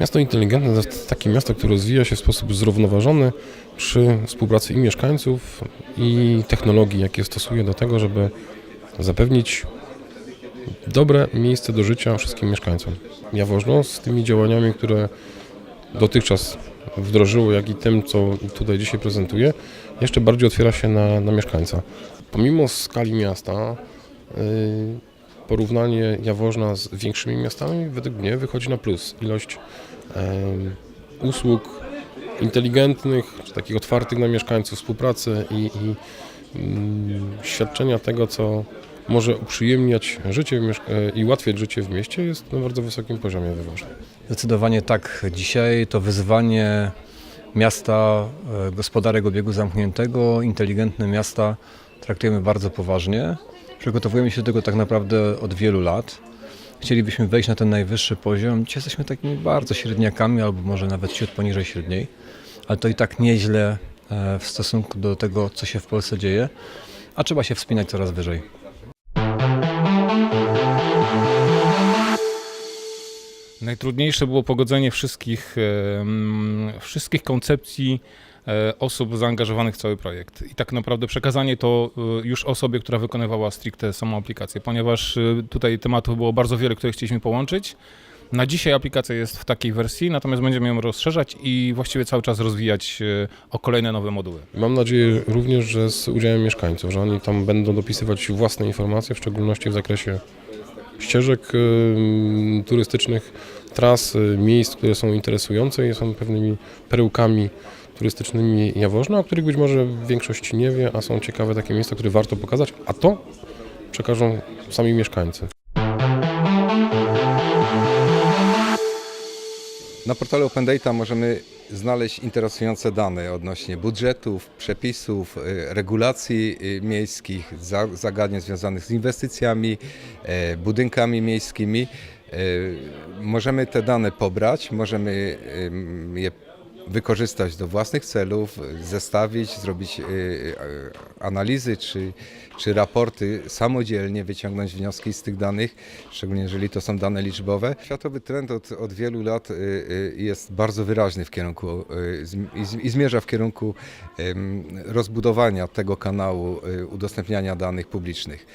Miasto inteligentne to jest takie miasto, które rozwija się w sposób zrównoważony przy współpracy i mieszkańców, i technologii, jakie stosuje do tego, żeby zapewnić dobre miejsce do życia wszystkim mieszkańcom. Jaworzno z tymi działaniami, które dotychczas wdrożyło, jak i tym, co tutaj dzisiaj prezentuję, jeszcze bardziej otwiera się na, na mieszkańca. Pomimo skali miasta, yy, porównanie Jaworzna z większymi miastami według mnie wychodzi na plus. Ilość em, usług inteligentnych, czy takich otwartych na mieszkańców, współpracy i, i mm, świadczenia tego, co może uprzyjemniać życie e, i ułatwiać życie w mieście jest na bardzo wysokim poziomie Włoszech. Zdecydowanie tak. Dzisiaj to wyzwanie miasta e, gospodarek obiegu zamkniętego, inteligentne miasta traktujemy bardzo poważnie. Przygotowujemy się do tego tak naprawdę od wielu lat. Chcielibyśmy wejść na ten najwyższy poziom. Dzisiaj jesteśmy takimi bardzo średniakami, albo może nawet ciut poniżej średniej, ale to i tak nieźle e, w stosunku do tego, co się w Polsce dzieje, a trzeba się wspinać coraz wyżej. Najtrudniejsze było pogodzenie wszystkich, wszystkich koncepcji osób zaangażowanych w cały projekt. I tak naprawdę przekazanie to e, już osobie, która wykonywała stricte samą aplikację, ponieważ e, tutaj tematów było bardzo wiele, które chcieliśmy połączyć. Na dzisiaj aplikacja jest w takiej wersji, natomiast będziemy ją rozszerzać i właściwie cały czas rozwijać e, o kolejne nowe moduły. Mam nadzieję również, że z udziałem mieszkańców, że oni tam będą dopisywać własne informacje, w szczególności w zakresie ścieżek turystycznych, tras, miejsc, które są interesujące i są pewnymi perełkami turystycznymi Jaworzna, o których być może większość nie wie, a są ciekawe takie miejsca, które warto pokazać, a to przekażą sami mieszkańcy. Na portalu Open Data możemy znaleźć interesujące dane odnośnie budżetów, przepisów, y, regulacji y, miejskich, za- zagadnień związanych z inwestycjami, e, budynkami miejskimi. E, Możemy te dane pobrać, możemy je wykorzystać do własnych celów, zestawić, zrobić y, y, analizy czy, czy raporty samodzielnie, wyciągnąć wnioski z tych danych, szczególnie jeżeli to są dane liczbowe. Światowy trend od, od wielu lat y, jest bardzo wyraźny w kierunku i zmierza w kierunku rozbudowania tego kanału udostępniania danych publicznych.